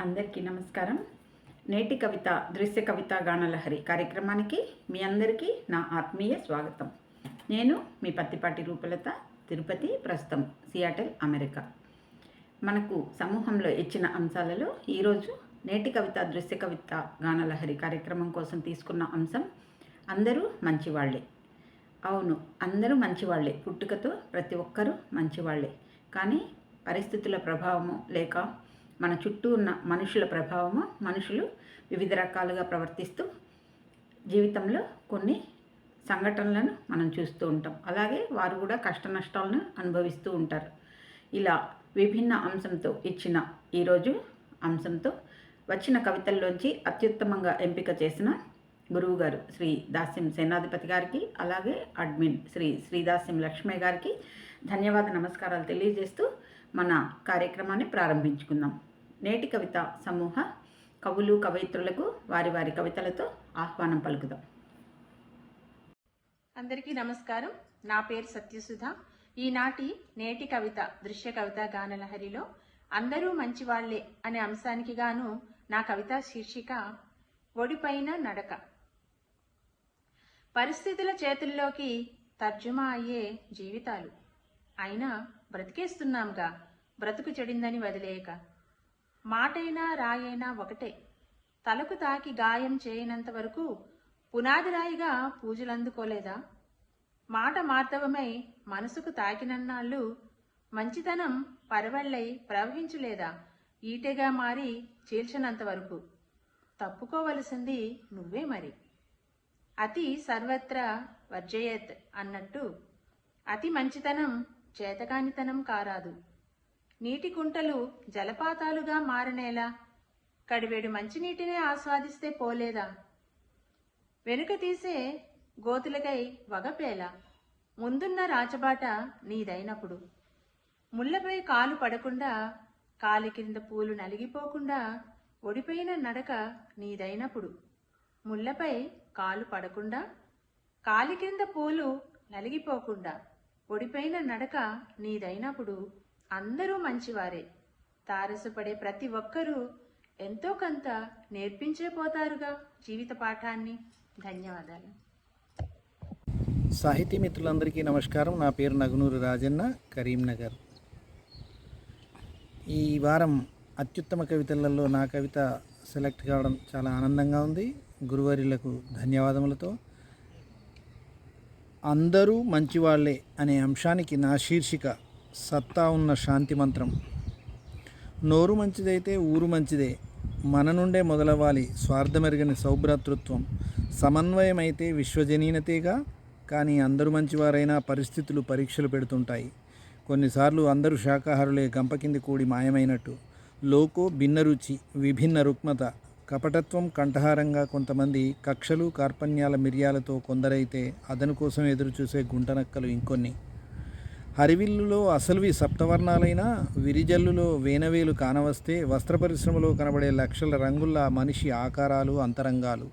అందరికీ నమస్కారం. నేటి కవిత దృశ్య కవిత గానలహరి కార్యక్రమానికి మీ అందరికీ నా ఆత్మీయ స్వాగతం. నేను మీ పత్తిపాటి రూపలత తిరుపతి ప్రస్తుతం సియాటల్ అమెరికా. మనకు సమూహంలో ఇచ్చిన అంశాలలో ఈరోజు నేటి కవిత దృశ్య కవిత గానలహరి కార్యక్రమం కోసం తీసుకున్న అంశం అందరూ మంచివాళ్ళే అవును అందరూ మంచివాళ్ళే. పుట్టుకతో ప్రతి ఒక్కరూ మంచివాళ్ళే. కానీ పరిస్థితుల ప్రభావము లేక మన చుట్టూ ఉన్న మనుషుల ప్రభావము మనుషులు వివిధ రకాలుగా ప్రవర్తిస్తూ జీవితంలో కొన్ని సంఘటనలను మనం చూస్తూ ఉంటాం. అలాగే వారు కూడా కష్ట నష్టాలను అనుభవిస్తూ ఉంటారు. ఇలా విభిన్న అంశంతో ఇచ్చిన ఈరోజు అంశంతో వచ్చిన కవితల్లోంచి అత్యుత్తమంగా ఎంపిక చేసిన గురువు గారు శ్రీ దాస్యం సేనాధిపతి గారికి అలాగే అడ్మిన్ శ్రీ శ్రీదాస్యం లక్ష్మయ్య గారికి ధన్యవాద నమస్కారాలు తెలియజేస్తూ మన కార్యక్రమాన్ని ప్రారంభించుకుందాం. నేటి కవిత సమూహ కవులు కవయిత్రులకు వారి వారి కవితలతో ఆహ్వానం పలుకుదాం. అందరికీ నమస్కారం. నా పేరు సత్యసుధ. ఈనాటి నేటి కవిత దృశ్య కవిత గానలహరిలో అందరూ మంచివాళ్ళే అనే అంశానికి గాను నా కవిత శీర్షిక ఒడిపైన నడక. పరిస్థితుల చేతుల్లోకి తర్జుమా అయ్యే జీవితాలు. అయినా బ్రతికేస్తున్నాంగా. బ్రతుకు చెడిందని వదిలేయక. మాటైనా రాయైనా ఒకటే. తలకు తాకి గాయం చేయనంత వరకు పునాది రాయిగా పూజలందుకోలేదా మాట మార్దవమై మనసుకు తాకినన్నాళ్ళు మంచితనం పరవళ్ళై ప్రవహించలేదా? ఈటెగా మారి చీల్చనంత వరకు. తప్పుకోవలసింది నువ్వే మరి. అతి సర్వత్రా వర్జయత్ అన్నట్టు. అతి మంచితనం చేతకానితనం కారాదు. నీటి కుంటలు జలపాతాలుగా మారనేలా? కడివేడు మంచినీటినే ఆస్వాదిస్తే పోలేదా? వెనుక తీసే గోతులకై వగపేలా ముందున్న రాచబాట నీదైనప్పుడు. ముళ్ళపై కాలు పడకుండా కాలి కింద పూలు నలిగిపోకుండా ఒడిపోయిన నడక నీదైనప్పుడు. ముళ్ళపై కాలు పడకుండా కాలి కింద పూలు నలిగిపోకుండా ఒడిపోయిన నడక నీదైనప్పుడు అందరూ మంచివారే. తారసపడే ప్రతి ఒక్కరూ ఎంతో కొంత నేర్పించే పోతారుగా జీవిత పాఠాన్ని. ధన్యవాదాలు. సాహితీ మిత్రులందరికీ నమస్కారం. నా పేరు నగునూరు రాజన్న కరీంనగర్. ఈ వారం అత్యుత్తమ కవితలలో నా కవిత సెలెక్ట్ కావడం చాలా ఆనందంగా ఉంది. గురువారిలకు ధన్యవాదములతో. అందరూ మంచివాళ్ళే అనే అంశానికి నా శీర్షిక సత్తా ఉన్న శాంతి మంత్రం. నోరు మంచిదైతే ఊరు మంచిదే. మన నుండే మొదలవ్వాలి స్వార్థమెరగని సౌభ్రాతృత్వం. సమన్వయమైతే విశ్వజనీనతేగా కానీ అందరూ మంచివారైనా పరిస్థితులు పరీక్షలు పెడుతుంటాయి. కొన్నిసార్లు అందరూ శాకాహారులే గంప కింది కూడి మాయమైనట్టు. లోకో భిన్న రుచి విభిన్న రుక్మత కపటత్వం కంఠహారంగా కొంతమంది కక్షలు కార్పణ్యాల మిర్యాలతో కొందరైతే అదను కోసం ఎదురుచూసే గుంటనక్కలు ఇంకొన్ని. హరివిల్లులో అసలువి సప్తవర్ణాలైనా విరిజల్లులో వేనవేలు కానవస్తే వస్త్ర పరిశ్రమలో కనబడే లక్షల రంగుల మనిషి ఆకారాలు అంతరంగాలు.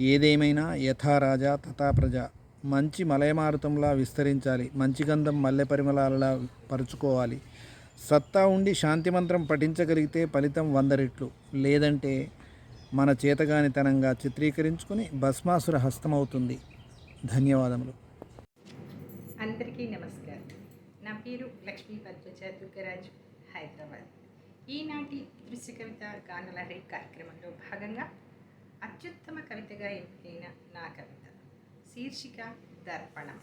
ఏదేమైనా యథారాజా తథా ప్రజ. మంచి మలయమారుతంలా విస్తరించాలి. మంచి గంధం మల్లె పరిమళాలలా పరుచుకోవాలి. సత్తా ఉండి శాంతి మంత్రం పఠించగలిగితే ఫలితం వంద రెట్లు లేదంటే మన చేతగానితనంగా చిత్రీకరించుకుని భస్మాసుర హస్తమవుతుంది. ధన్యవాదములు. అందరికీ నమస్కారం. నా పేరు లక్ష్మీ పద్మజ దుర్గరాజు హైదరాబాద్. ఈనాటి దృశ్య కవిత గానలహరి కార్యక్రమంలో భాగంగా అత్యుత్తమ కవితగా ఎంపికైన నా కవిత శీర్షిక దర్పణం.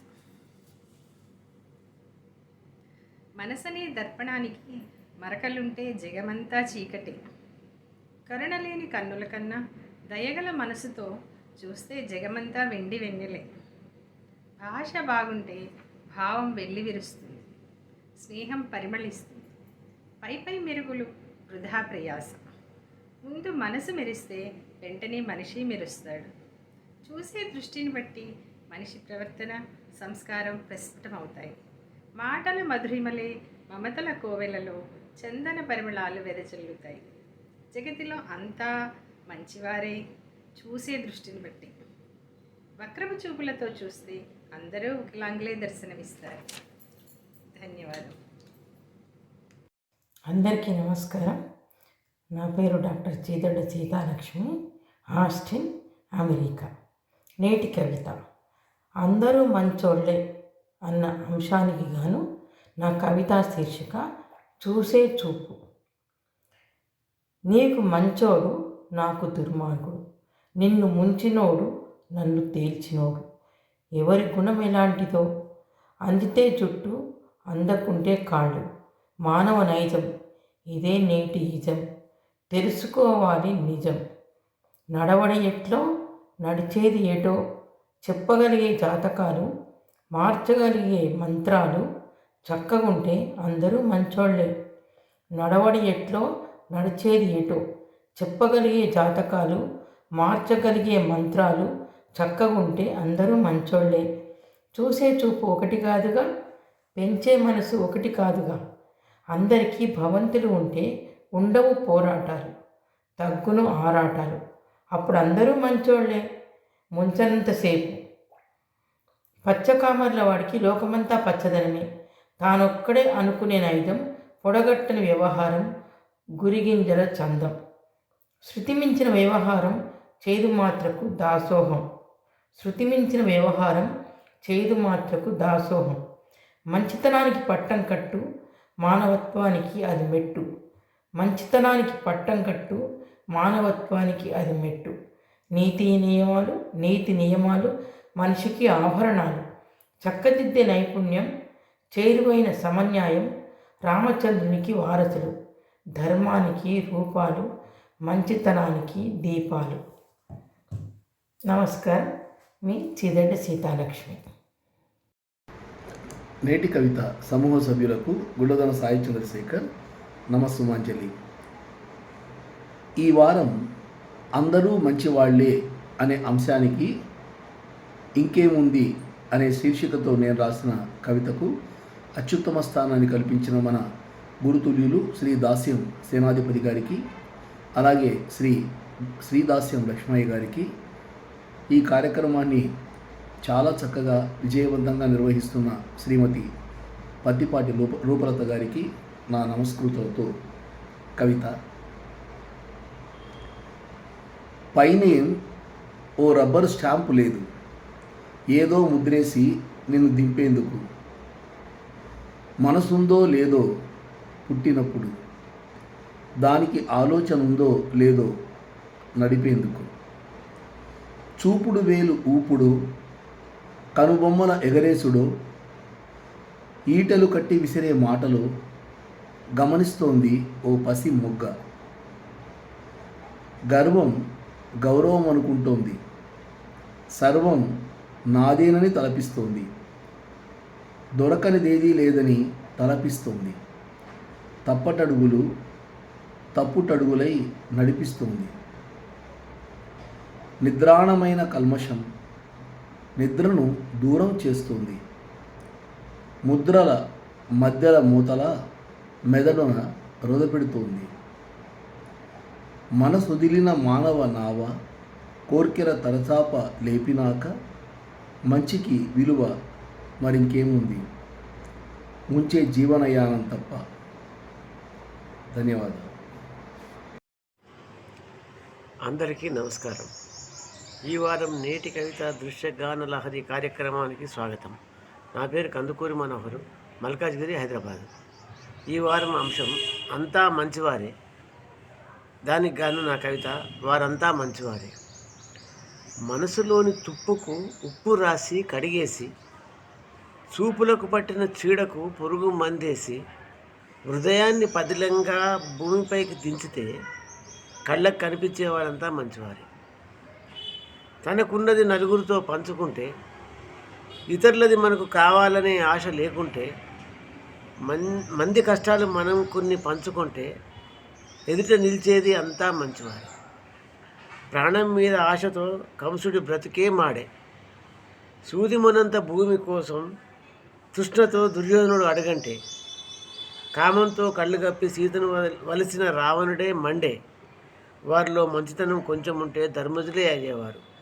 మనసనే దర్పణానికి మరకలుంటే జగమంతా చీకటే. కరుణలేని కన్నుల కన్నా దయగల మనసుతో చూస్తే జగమంతా వెండి వెన్నెలే. భాష బాగుంటే భావం వెళ్ళి విరుస్తుంది. స్నేహం పరిమళిస్తుంది. పై పై మెరుగులు వృధా ప్రయాస. ముందు మనసు మెరిస్తే వెంటనే మనిషి మెరుస్తాడు. చూసే దృష్టిని బట్టి మనిషి ప్రవర్తన సంస్కారం ప్రస్ఫుటమవుతాయి. మాటల మధురిమలే మమతల కోవెలలో చందన పరిమళాలు వెదజల్లుతాయి. జగతిలో అంతా మంచివారే చూసే దృష్టిని బట్టి. వక్రపు చూపులతో చూస్తే అందరూ వికలాంగులే దర్శనమిస్తారు. ధన్యవాదం. అందరికీ నమస్కారం. నా పేరు doctor Cheedada Seethalakshmi Austin America. నేటి కవిత. అందరూ మంచోళ్ళే అన్న అంశానికి గాను నా కవితా శీర్షిక చూసే చూపు. నీకు మంచోడు నాకు దుర్మార్గుడు. నిన్ను ముంచినోడు నన్ను తేల్చినోడు. ఎవరి గుణం ఎలాంటిదో అందితే చుట్టూ అందకుంటే కాళ్ళు. మానవ నైజం. ఇదే నేటి ఇజం. తెలుసుకోవాలి నిజం. నడవడం ఎట్లో? నడిచేది ఏటో చెప్పగలిగే జాతకాలు? మార్చగలిగే మంత్రాలు? చక్కగుంటే అందరూ మంచోళ్ళే. నడవడి ఎట్లో? నడిచేది ఏటో చెప్పగలిగే జాతకాలు? మార్చగలిగే మంత్రాలు? చక్కగా ఉంటే అందరూ మంచోళ్ళే. చూసే చూపు ఒకటి కాదుగా పెంచే మనసు ఒకటి కాదుగా. అందరికీ భవంతులు ఉంటే ఉండవు పోరాటాలు తగ్గును ఆరాటాలు. అప్పుడు అందరూ మంచోళ్ళే. ముంచనంతసేపు పచ్చకామర్ల వాడికి లోకమంతా పచ్చదనమే. తానొక్కడే అనుకునే నైదం పొడగట్టని వ్యవహారం గురిగింజల చందం. శృతిమించిన వ్యవహారం చేదు మాత్రకు దాసోహం. శృతిమించిన వ్యవహారం చేదు మాత్రకు దాసోహం. మంచితనానికి పట్టం కట్టు మానవత్వానికి అది మెట్టు. మంచితనానికి పట్టం కట్టు మానవత్వానికి అది మెట్టు. నీతి నియమాలు నీతి నియమాలు మనిషికి ఆభరణాలు. చక్కదిద్దే నైపుణ్యం చేరువైన సమన్యాయం రామచంద్రునికి వారసులు. ధర్మానికి రూపాలు మంచితనానికి దీపాలు. నమస్కారం. మీ చిదండి సీతాలక్ష్మి. నేటి కవిత సమూహ సభ్యులకు గుండదన సాయి చంద్రశేఖర్ నమస్సుమాంజలి. ఈ వారం అందరూ మంచివాళ్ళే అనే అంశానికి ఇంకేముంది అనే శీర్షికతో నేను రాసిన కవితకు అత్యుత్తమ స్థానాన్ని కల్పించిన మన గురుతుల్యులు శ్రీ దాస్యం సేనాధిపతి గారికి అలాగే శ్రీ శ్రీదాస్యం లక్ష్మయ్య గారికి ఈ కార్యక్రమాన్ని చాలా చక్కగా విజయవంతంగా నిర్వహిస్తున్న శ్రీమతి పత్తిపాటి రూప రూపలత గారికి నా నమస్కృతులతో కవిత. పైనేం ఓ రబ్బరు స్టాంపు లేదు. ఏదో ముద్రేసి నిన్ను దింపేందుకు. మనసుందో లేదో పుట్టినప్పుడు. దానికి ఆలోచన ఉందో లేదో నడిపేందుకు. చూపుడు వేలు ఊపుడు కనుబొమ్మల ఎగరేసుడు ఈటలు కట్టి విసిరే మాటలు గమనిస్తోంది ఓ పసి మొగ్గ. గర్వం గౌరవం అనుకుంటోంది. సర్వం నాదేనని తలపిస్తోంది. దొరకనిదేదీ లేదని తలపిస్తోంది. తప్పటడుగులు తప్పుటడుగులై నడిపిస్తుంది. నిద్రాణమైన కల్మషం నిద్రను దూరం చేస్తుంది. ముద్రల మధ్యల మూతల మెదడున రొదపెడుతోంది. మనసుదిలిన మానవ నావ కోర్కెల తలచాప లేపినాక మంచికి విలువ మరింకేముంది? ముంచే జీవనయానం తప్ప ధన్యవాదాలు. అందరికీ నమస్కారం. ఈ వారం నేటి కవిత దృశ్యగాన లహరి కార్యక్రమానికి స్వాగతం. నా పేరు కందుకూరి మనోహరు మల్కాజ్గిరి హైదరాబాద్. ఈ వారం అంశం అంతా మంచివారే. దానికి గాను నా కవిత వారంతా మంచివారే. మనసులోని తుప్పుకు ఉప్పు రాసి కడిగేసి చూపులకు పట్టిన చీడకు పురుగు మందేసి హృదయాన్ని పదిలంగా భూమిపైకి దించితే కళ్ళకు కనిపించే వారంతా మంచివారే. తనకున్నది నలుగురితో పంచుకుంటే ఇతరులది మనకు కావాలనే ఆశ లేకుంటే మన్ మంది కష్టాలు మనం కొన్ని పంచుకుంటే ఎదుట నిలిచేది అంతా మంచివారు. ప్రాణం మీద ఆశతో కంసుడి బ్రతికే మాడే. సూదిమునంత భూమి కోసం తృష్ణతో దుర్యోధనుడు అడగంటే కామంతో కళ్ళు కప్పి సీతను వల- రావణుడే మండే. వారిలో మంచితనం కొంచెం ఉంటే ధర్మజులే అయ్యేవారు.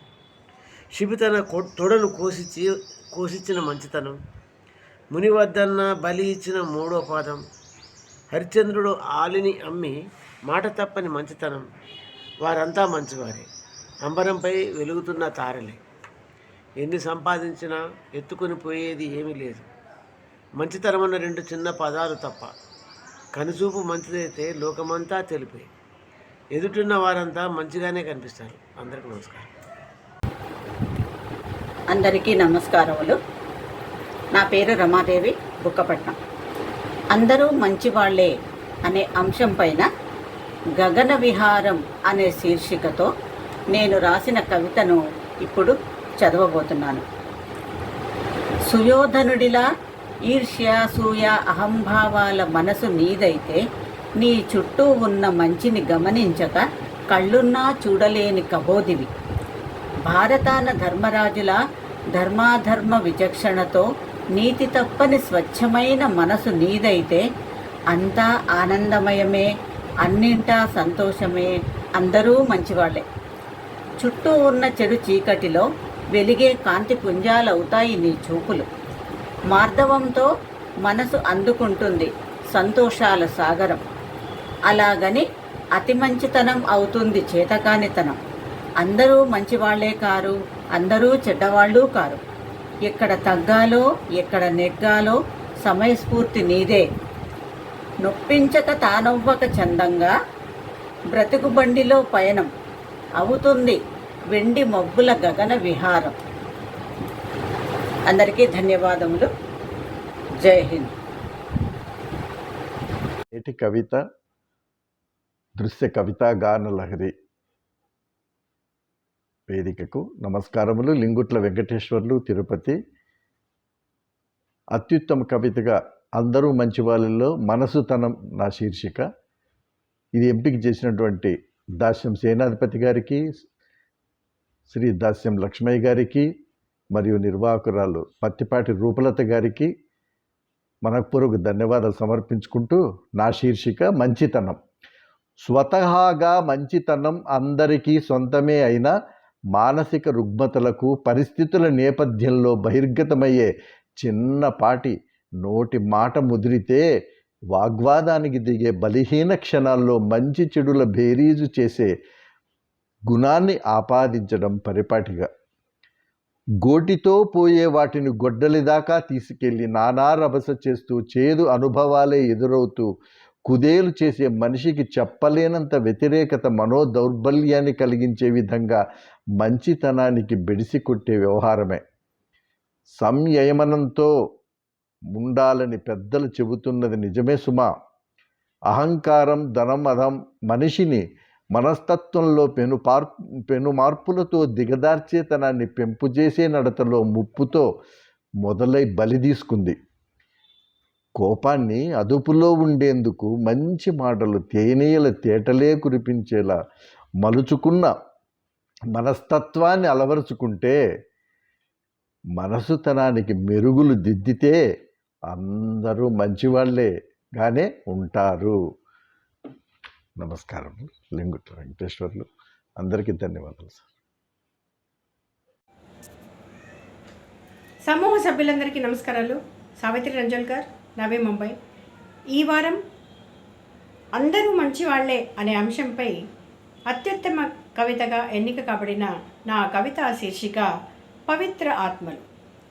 శిబి తన కొ- తొడను కోసిచ్చి కోసిచ్చిన మంచితనం. ముని వద్దన్న బలి ఇచ్చిన మూడో పాదం. హరిశ్చంద్రుడు ఆలిని అమ్మి మాట తప్పని మంచితనం. వారంతా మంచివారే. అంబరంపై వెలుగుతున్న తారలే. ఎన్ని సంపాదించినా ఎత్తుకొని పోయేది ఏమీ లేదు. మంచితనం అన్న రెండు చిన్న పదాలు తప్ప. కనుచూపు మంచిదైతే లోకమంతా తెలిపే. ఎదుటిన్న వారంతా మంచిగానే కనిపిస్తారు. అందరికీ నమస్కారం. అందరికీ నమస్కారములు. నా పేరు రమాదేవి బుక్కపట్నం. అందరూ మంచివాళ్ళే అనే అంశం పైన గగన విహారం అనే శీర్షికతో నేను రాసిన కవితను ఇప్పుడు చదవబోతున్నాను. సుయోధనుడిలా ఈర్ష్య సూయ అహంభావాల మనసు నీదైతే నీ చుట్టూ ఉన్న మంచిని గమనించక కళ్ళున్నా చూడలేని కబోదివి భారతాన ధర్మరాజుల ధర్మాధర్మ విచక్షణతో నీతి తప్పని స్వచ్ఛమైన మనసు నీదైతే అంతా ఆనందమయమే అన్నింటా సంతోషమే. అందరూ మంచివాళ్ళే చుట్టూ ఉన్న చెడు చీకటిలో వెలిగే కాంతి పుంజాలవుతాయి నీ చూపులు. మార్దవంతో మనసు అందుకుంటుంది సంతోషాల సాగరం. అలాగని అతి మంచితనం అవుతుంది చేతకానితనం. అందరూ మంచివాళ్ళే కారు అందరూ చెడ్డవాళ్ళు కారు. ఎక్కడ తగ్గాలో ఎక్కడ నెగ్గాలో సమయస్ఫూర్తి నీదే. నొప్పించక తానవ్వక చందంగా బ్రతుకు బండిలో పయనం అవుతుంది వెండి మబ్బుల గగన విహారం. అందరికీ ధన్యవాదములు. జై హింద్. నేటి కవిత దృశ్య కవితా గాన లహరి వేదికకు నమస్కారములు. లింగుట్ల వెంకటేశ్వర్లు తిరుపతి. అత్యుత్తమ కవితగా అందరూ మంచి వాళ్ళల్లో మనసుతనం నా శీర్షిక. ఇది ఎంపిక చేసినటువంటి దాస్యం సేనాధిపతి గారికి శ్రీ దాస్యం లక్ష్మయ్య గారికి మరియు నిర్వాహకురాలు పత్తిపాటి రూపలత గారికి మనపూర్వక ధన్యవాదాలు సమర్పించుకుంటూ నా శీర్షిక మంచితనం. స్వతహాగా మంచితనం అందరికీ సొంతమే అయినా మానసిక రుగ్మతలకు పరిస్థితుల నేపథ్యంలో బహిర్గతమయ్యే చిన్నపాటి నోటి మాట ముదిరితే వాగ్వాదానికి దిగే బలహీన క్షణాల్లో మంచి చెడుల బేరీజు చేసే గుణాన్ని ఆపాదించడం పరిపాటిగా గోటితో పోయే వాటిని గొడ్డలి దాకా తీసుకెళ్ళి నానా రభస చేస్తూ చేదు అనుభవాలే ఎదురవుతూ కుదేలు చేసే మనిషికి చెప్పలేనంత వ్యతిరేకత మనోదౌర్బల్యాన్ని కలిగించే విధంగా మంచితనానికి బెడిసి కొట్టే వ్యవహారమే. సంయమనంతో ఉండాలని పెద్దలు చెబుతున్నది నిజమే సుమా. అహంకారం ధనం అధం మనిషిని మనస్తత్వంలో పెను పార్ పెను మార్పులతో దిగదార్చేతనాన్ని పెంపు చేసే నడతలో ముప్పుతో మొదలై బలి తీసుకుంది కోపాన్ని అదుపులో ఉండేందుకు మంచి మాటలు తేనీయల తేటలే కురిపించేలా మలుచుకున్న మనస్తత్వాన్ని అలవరుచుకుంటే మనసుతనానికి మెరుగులు దిద్దితే అందరూ మంచివాళ్ళే గానే ఉంటారు. నమస్కారం. లింగుట్ల వెంకటేశ్వర్లు. అందరికీ ధన్యవాదాలు సార్. సమూహ సభ్యులందరికీ నమస్కారాలు. సావిత్రి రంజోల్కర్ నవీ ముంబై. ఈ వారం అందరూ మంచివాళ్ళే అనే అంశంపై అత్యుత్తమ కవితగా ఎన్నిక కాబడిన నా కవిత శీర్షిక పవిత్ర ఆత్మలు.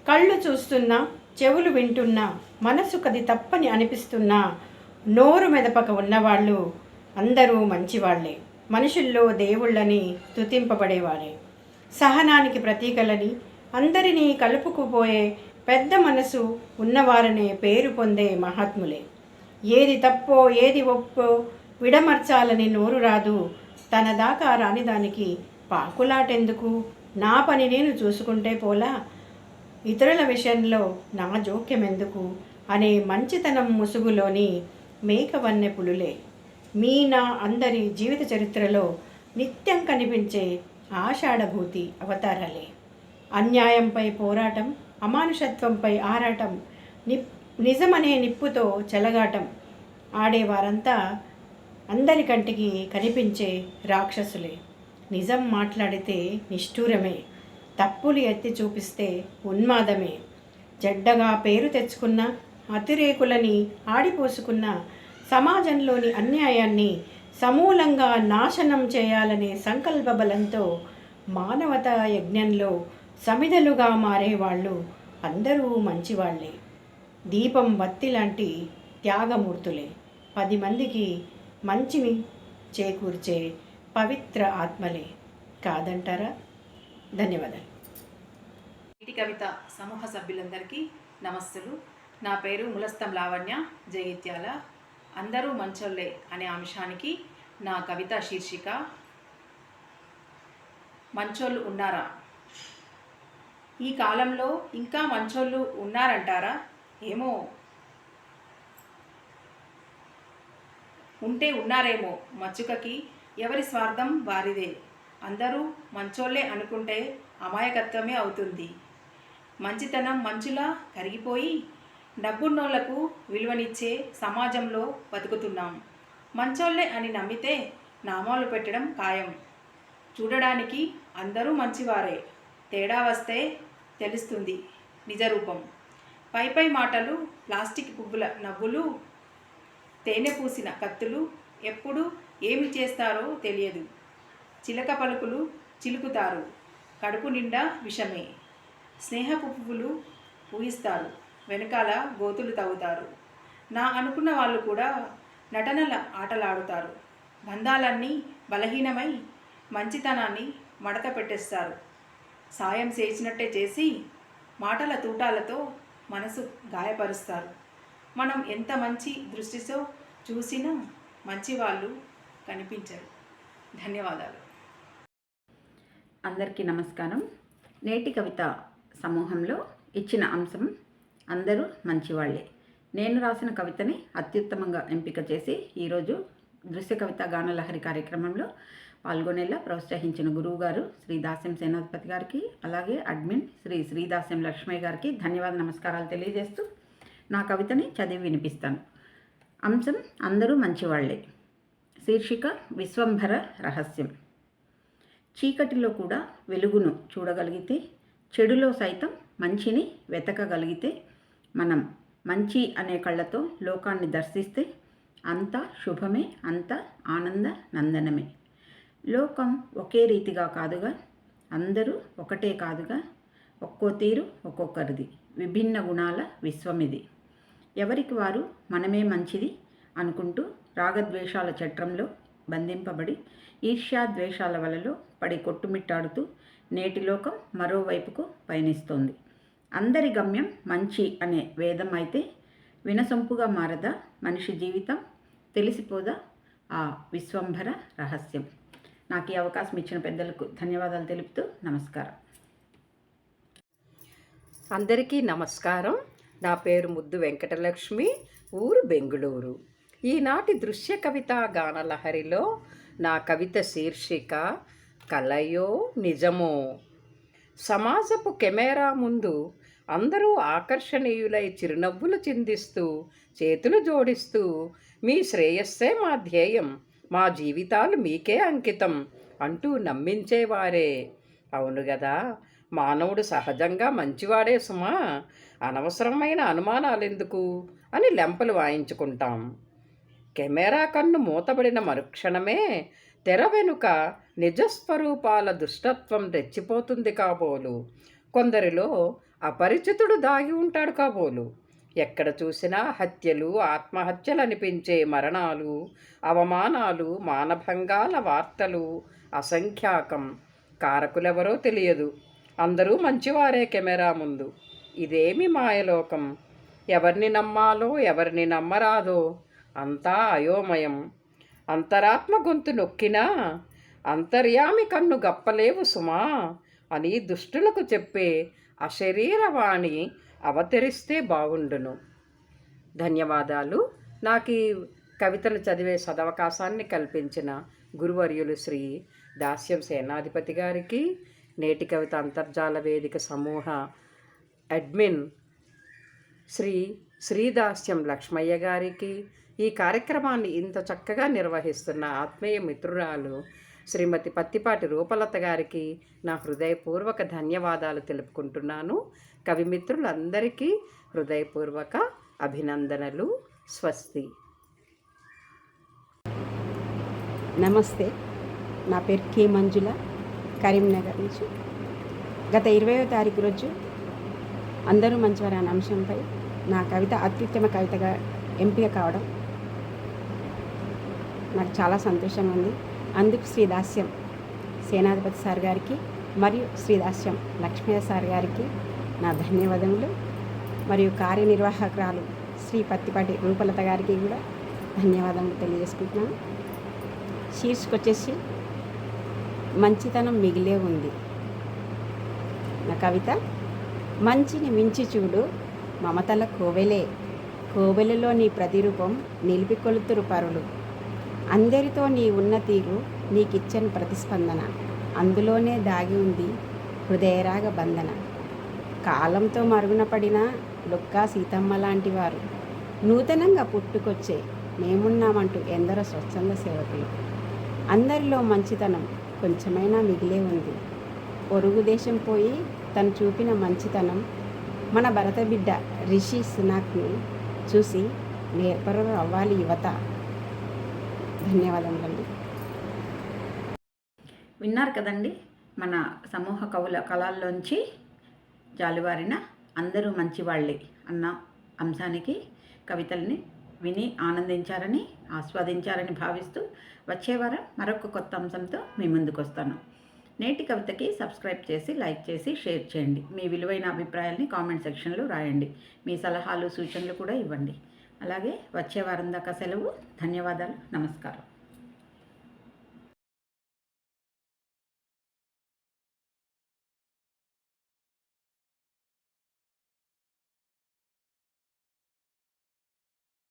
కళ్ళు చూస్తున్నా చెవులు వింటున్నా మనసు కది తప్పని అనిపిస్తున్నా నోరు మెదపక ఉన్నవాళ్ళు అందరూ మంచివాళ్ళే. మనుషుల్లో దేవుళ్ళని తుతింపబడేవారే సహనానికి ప్రతీకలని అందరినీ కలుపుకుపోయే పెద్ద మనసు ఉన్నవారనే పేరు పొందే మహాత్ములే. ఏది తప్పో ఏది ఒప్పో విడమర్చాలని నోరు రాదు. తన దాకా రాని దానికి పాకులాటెందుకు? నా పని నేను చూసుకుంటే పోలా? ఇతరుల విషయంలో నా జోక్యం ఎందుకు అనే మంచితనం ముసుగులోని మేకవన్నె పులులే. మీ నా అందరి జీవిత చరిత్రలో నిత్యం కనిపించే ఆషాఢభూతి అవతారాలే. అన్యాయంపై పోరాటం అమానుషత్వంపై ఆరాటం నిప్ నిజమనే నిప్పుతో చెలగాటం ఆడేవారంతా అందరి కంటికి కనిపించే రాక్షసులే. నిజం మాట్లాడితే నిష్ఠూరమే తప్పులు ఎత్తి చూపిస్తే ఉన్మాదమే. జడ్డగా పేరు తెచ్చుకున్న అతిరేకులని ఆడిపోసుకున్న సమాజంలోని అన్యాయాన్ని సమూలంగా నాశనం చేయాలనే సంకల్ప బలంతో మానవతా యజ్ఞంలో సమిధలుగా మారేవాళ్ళు అందరూ మంచివాళ్ళే దీపం వత్తి లాంటి త్యాగమూర్తులే. పది మందికి మంచిని చేకూర్చే పవిత్ర ఆత్మలే. కాదంటారా? ధన్యవాదాలు. నీటి కవిత సమూహ సభ్యులందరికీ నమస్సులు. నా పేరు ములస్తం లావణ్య జగిత్యాల. అందరూ మంచోళ్ళే అనే అంశానికి నా కవిత శీర్షిక మంచోళ్ళు ఉన్నారా? ఈ కాలంలో ఇంకా మంచోళ్ళు ఉన్నారంటారా? ఏమో. ఉంటే ఉన్నారేమో మచ్చుకకి. ఎవరి స్వార్థం వారిదే. అందరూ మంచోళ్ళే అనుకుంటే అమాయకత్వమే అవుతుంది. మంచితనం మంచులా కరిగిపోయి డబ్బున్నోళ్ళకు విలువనిచ్చే సమాజంలో బతుకుతున్నాం. మంచోళ్ళే అని నమ్మితే నామాలు పెట్టడం ఖాయం. చూడడానికి అందరూ మంచివారే. తేడా వస్తే తెలుస్తుంది. నిజరూపం. పై పై మాటలు ప్లాస్టిక్ పువ్వుల నవ్వులు తేనె పూసిన కత్తులు ఎప్పుడు ఏమి చేస్తారో తెలియదు. చిలక పలుకులు చిలుకుతారు. కడుపు నిండా విషమే. స్నేహపు పువ్వులు పూయిస్తారు. వెనకాల గోతులు తవ్వుతారు. నా అనుకున్న వాళ్ళు కూడా నటనల ఆటలాడుతారు. బంధాలన్నీ బలహీనమై మంచితనాన్ని మడత పెట్టేస్తారు. సాయం చేసినట్టే చేసి మాటల తూటాలతో మనసు గాయపరుస్తారు. మనం ఎంత మంచి దృష్టితో చూసినా మంచి వాళ్ళు కనిపించరు. ధన్యవాదాలు. అందరికీ నమస్కారం. నేటి కవిత సమూహంలో ఇచ్చిన అంశం అందరూ మంచివాళ్ళే నేను రాసిన కవితని అత్యుత్తమంగా ఎంపిక చేసి ఈరోజు దృశ్య కవిత గానలహరి కార్యక్రమంలో పాల్గొనేలా ప్రోత్సహించిన గురువు గారు శ్రీ దాస్యం సేనాధిపతి గారికి అలాగే అడ్మిన్ శ్రీ శ్రీదాస్యం లక్ష్మయ్య గారికి ధన్యవాద నమస్కారాలు తెలియజేస్తూ నా కవితని చదివి వినిపిస్తాను. అంశం అందరూ మంచివాళ్ళే. శీర్షిక విశ్వంభర రహస్యం. చీకటిలో కూడా వెలుగును చూడగలిగితే చెడులో సైతం మంచిని వెతకగలిగితే మనం మంచి అనే కళ్ళతో లోకాన్ని దర్శిస్తే అంతా శుభమే అంతా ఆనంద నందనమే. లోకం ఒకే రీతిగా కాదుగా అందరూ ఒకటే కాదుగా ఒక్కో తీరు ఒక్కొక్కరిది విభిన్న గుణాల విశ్వమిది. ఎవరికి వారు మనమే మంచిది అనుకుంటూ రాగద్వేషాల చట్రంలో బంధింపబడి ఈర్ష్యాద్వేషాల వలలో పడి కొట్టుమిట్టాడుతూ నేటి లోకం మరోవైపుకు పయనిస్తోంది. అందరి గమ్యం మంచి అనే వేదం అయితే వినసొంపుగా మారదా మనిషి జీవితం తెలిసిపోదా ఆ విశ్వంభర రహస్యం. నాకు ఈ అవకాశం ఇచ్చిన పెద్దలకు ధన్యవాదాలు తెలుపుతూ నమస్కారం. అందరికీ నమస్కారం. నా పేరు ముద్దు వెంకటలక్ష్మి ఊరు బెంగుళూరు. ఈనాటి దృశ్య కవిత గానలహరిలో నా కవిత శీర్షిక కలయో నిజమో. సమాజపు కెమెరా ముందు అందరూ ఆకర్షణీయులై చిరునవ్వులు చిందిస్తూ చేతులు జోడిస్తూ మీ శ్రేయస్సే మా ధ్యేయం. మా జీవితాలు మీకే అంకితం అంటూ నమ్మించేవారే. అవును గదా? మానవుడు సహజంగా మంచివాడే సుమా. అనవసరమైన అనుమానాలెందుకు? అని లెంపలు వాయించుకుంటాం. కెమెరా కన్ను మూతబడిన మరుక్షణమే తెర వెనుక నిజస్వరూపాల దుష్టత్వం రెచ్చిపోతుంది కాబోలు. కొందరిలో అపరిచితుడు దాగి ఉంటాడు కాబోలు. ఎక్కడ చూసినా హత్యలు ఆత్మహత్యలు అనిపించే మరణాలు అవమానాలు మానభంగాల వార్తలు అసంఖ్యాకం. కారకులెవరో తెలియదు. అందరూ మంచివారే కెమెరా ముందు. ఇదేమి మాయలోకం? ఎవరిని నమ్మాలో ఎవరిని నమ్మరాదో? అంతా అయోమయం. అంతరాత్మ గొంతు నొక్కినా అంతర్యామి కన్ను గప్పలేవు సుమా అని దుష్టులకు చెప్పే అశరీరవాణి అవతరిస్తే బాగుండును. ధన్యవాదాలు. నాకు ఈ కవితను చదివే సదవకాశాన్ని కల్పించిన గురువర్యులు శ్రీ దాస్యం సేనాధిపతి గారికి నేటి కవిత అంతర్జాల వేదిక సమూహ అడ్మిన్ శ్రీ శ్రీదాస్యం లక్ష్మయ్య గారికి ఈ కార్యక్రమాన్ని ఇంత చక్కగా నిర్వహిస్తున్న ఆత్మీయ మిత్రురాలు శ్రీమతి పత్తిపాటి రూపలత గారికి నా హృదయపూర్వక ధన్యవాదాలు తెలుపుకుంటున్నాను. కవిమిత్రులందరికీ హృదయపూర్వక అభినందనలు. స్వస్తి. నమస్తే. నా పేరు కే మంజుల. కరీంనగర్ నుంచి. గత ఇరవయో తారీఖు రోజు అందరూ మంచివారు అనే అంశంపై నా కవిత అత్యుత్తమ కవితగా ఎంపిక కావడం నాకు చాలా సంతోషంగా ఉంది. అందుకు శ్రీదాస్యం సేనాధిపతి సార్ గారికి మరియు శ్రీదాస్యం లక్ష్మీ సార్ గారికి నా ధన్యవాదములు. మరియు కార్యనిర్వాహకురాలు శ్రీ పత్తిపాటి రూపలత గారికి కూడా ధన్యవాదములు తెలియజేసుకుంటున్నాను. శీర్షిక వచ్చేసి మంచితనం మిగిలే ఉంది. నా కవిత మంచిని మించి చూడు మమతల కోవెలే. కోవెలలో నీ ప్రతిరూపం నిలిపి కొలుతురు పరులు. అందరితో నీ ఉన్న తీరు నీకిచ్చని ప్రతిస్పందన. అందులోనే దాగి ఉంది హృదయరాగ బంధన. కాలంతో మరుగున పడిన లుక్కా సీతమ్మ లాంటి వారు. నూతనంగా పుట్టుకొచ్చే మేమున్నామంటూ ఎందరో స్వచ్ఛంద సేవకులు. అందరిలో మంచితనం కొంచెమైనా మిగిలే ఉంది. పొరుగు దేశం పోయి తను చూపిన మంచితనం మన భరత బిడ్డ రిషి సునాక్ని చూసి నేర్పరు అవ్వాలి యువత. ధన్యవాదములండి. విన్నారు కదండి మన సమూహ కవుల కళల్లోంచి జాలువారిన అందరూ మంచివాళ్ళే అన్న అంశానికి కవితల్ని విని ఆనందించారని ఆస్వాదించారని భావిస్తూ వచ్చే వారం మరొక కొత్త అంశంతో మీ ముందుకు వస్తాను నేటి కవితకి సబ్స్క్రైబ్ చేసి లైక్ చేసి షేర్ చేయండి. మీ విలువైన అభిప్రాయాల్ని కామెంట్ సెక్షన్లో రాయండి. మీ సలహాలు సూచనలు కూడా ఇవ్వండి. అలాగే వచ్చే వారం దాకా సెలవు. ధన్యవాదాలు. నమస్కారం.